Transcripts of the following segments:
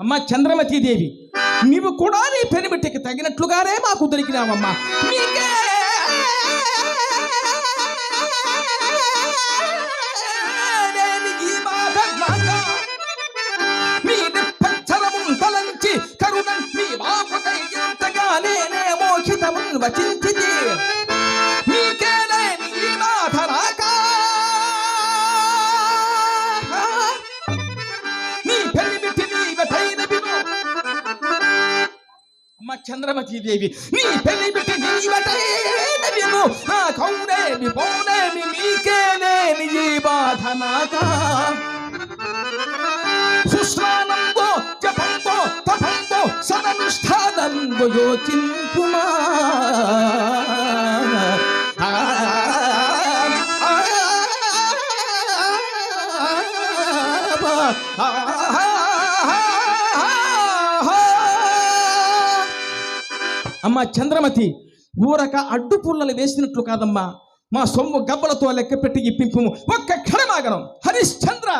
అమ్మ చంద్రమతి దేవి నీవు కూడా నీ పెనిమిటికి తగినట్లుగానే మాకు దొరికినావమ్మా. నీకే. లేని కరుణ నీ బాపుకై ఎంతగా నేనే మోక్షితమున్ వచించితి చంద్రమతీదేవి. చంద్రమతి దేవి నీ పెళ్ళిమిటి నీ వెటైన నా కౌనేమి పౌనేమి నీకే లేని ఈ బాధ నాకా. సుస్నానంబో జపంతో తపంతో సదనుష్ఠానంబో యోచింపుమా. అమ్మా చంద్రమతి ఊరక అడ్డు పుల్లలు వేసినట్లు కాదమ్మా. మా సొమ్ము గబ్బలతో లెక్క పెట్టి ఇప్పింపు ఒక్క క్షణమాగనం హరిశ్చంద్ర!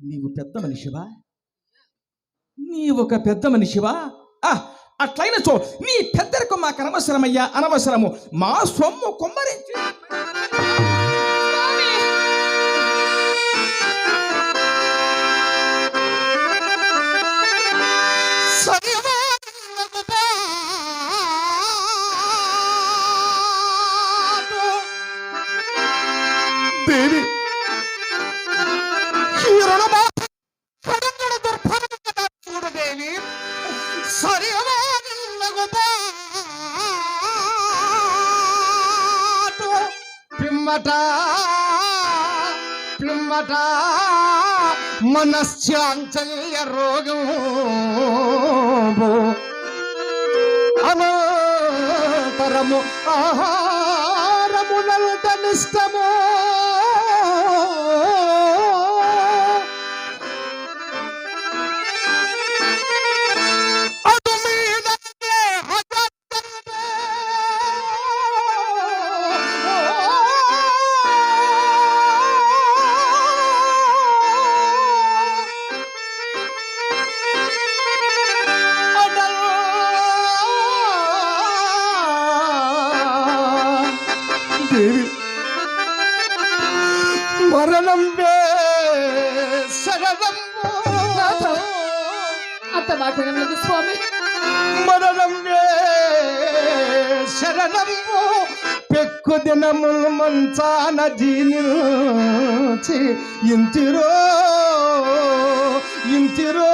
నీవు పెద్ద మనిషివా? నీ ఒక పెద్ద మనిషివా? ఆ, చో నీ పెద్దరికం మాకు అనవసరమయ్యా అనవసరము. మా సొమ్ము కొమ్మరించి. పిమ్మట మనశ్చాంచల్య రోగం. అనంతరము ఆహారమునంతనిష్టము మరణం వే శరణం అంత మాట వినలేదు స్వామి. మరణం వే శరణము పెక్కు దినములు మంచాన జీనించి ఇంతిరో ఇంతిరో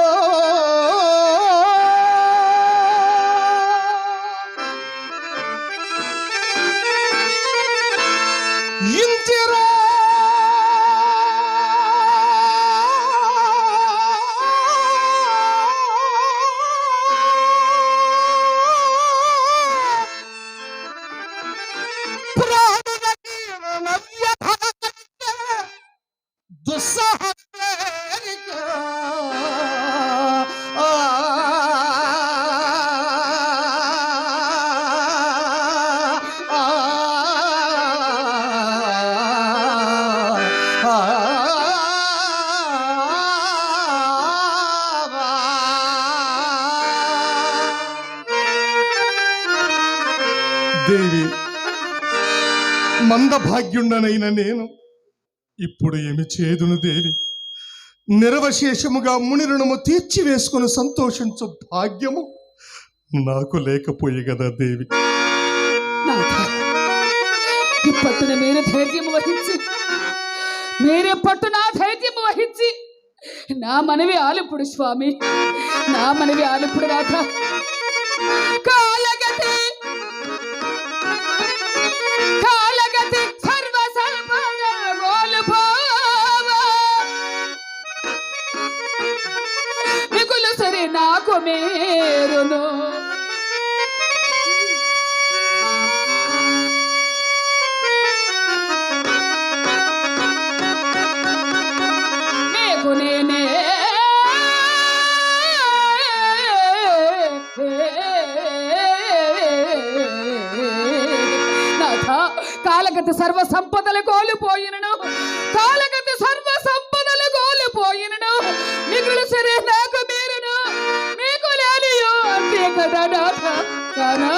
మందభాగ్యుండనైన నేను. ఇప్పుడు ఏమి చేదును దేవి? నిరవశేషముగా ముని రుణము సంతోషించు భాగ్యము నాకు లేకపోయి కదా దేవి. ఈ పట్టున మీరు ధైర్యం వహించి మీరే పట్టున ధైర్యం వహించి నా మనవి ఆలిపుడు స్వామి నా మనవి ఆలిపుడు రాధ కాలగతి నాకు మేరును. కాలగతి సర్వ సంపదలు కోల్పోయినను. కాలగతి సర్వ సంపదలు కోల్పోయినను. మిగులు సరే అంతే కదా నాథ కానా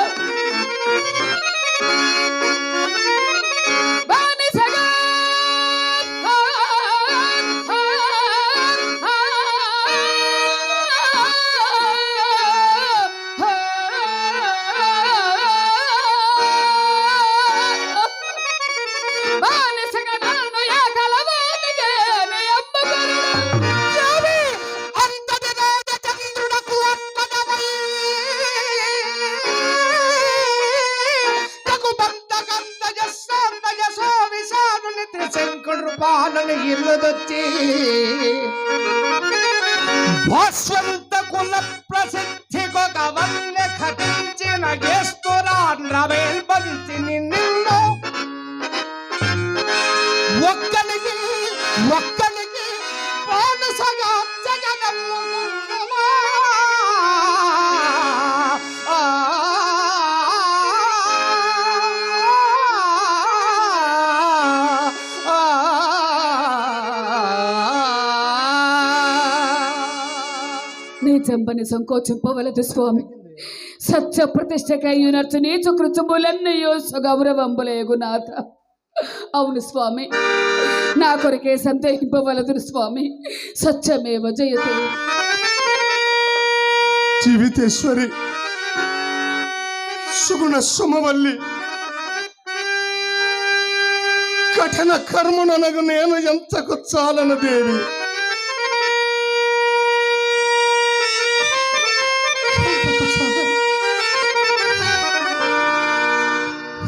ಜಗತ್ತಿ ಭಾಸ್ವಂತ ಕುಲ ಪ್ರಸಿದ್ಧಿ ಗೊಗವನ್ನೆ ಖಟಿಂಚಿ ನಗೆಸ್ತುರ ನವೇಲ್ ಬಂತಿ ನಿನ್ನ ಒಕ್ಕಲಿಗೆ ಒಕ್ಕಲಿಗೆ ಪ್ರಾಣ ಸಗ ಜಗದಲ್ಲ నీ చెంపని సంకోచింపవలదు స్వామి. సత్య ప్రతిష్టకయ్యునర్చు నీచు కృత్యములన్నయో సగౌరవంబులేగు అవును స్వామి నా కొరకే సందేహింపవలదు స్వామి. సత్యమేవ జయతే. జీవితేశ్వరి సుగుణ సుమవల్లి కఠిన కర్మననగు నేను ఎంతకు చాలను దేవి.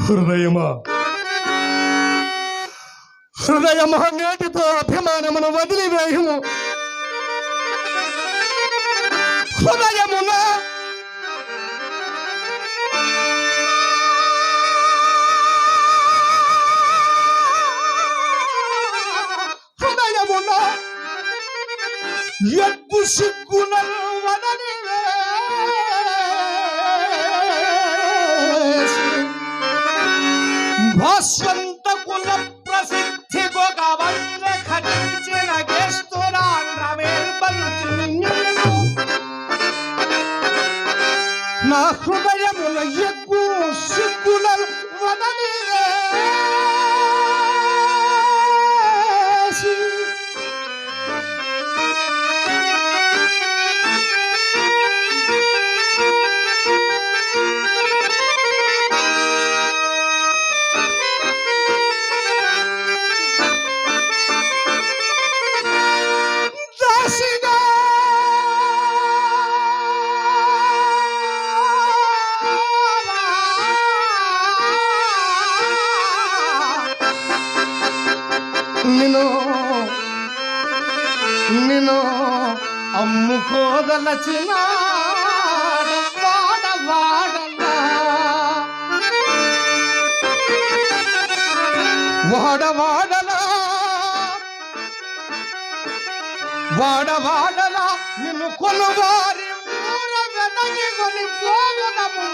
హృదయమా? హృదయమా నేటితో అభిమానమును వదిలివేయము. హృదయమున? హృదయమున? ఎగ్గు సిగ్గులను వదలి భాస్వంత కుల ప్రసిద్ధి గోగవల్ల ఖటించిన నా హృదయముల ఎక్కువ సిగ్గుల వదలి నిను నిను అమ్ముకోదలచిన వాడ వాడలా వాడ వాడవాడలా నిన్ను కొనువారి ఊర వెనగి కొని పోవునము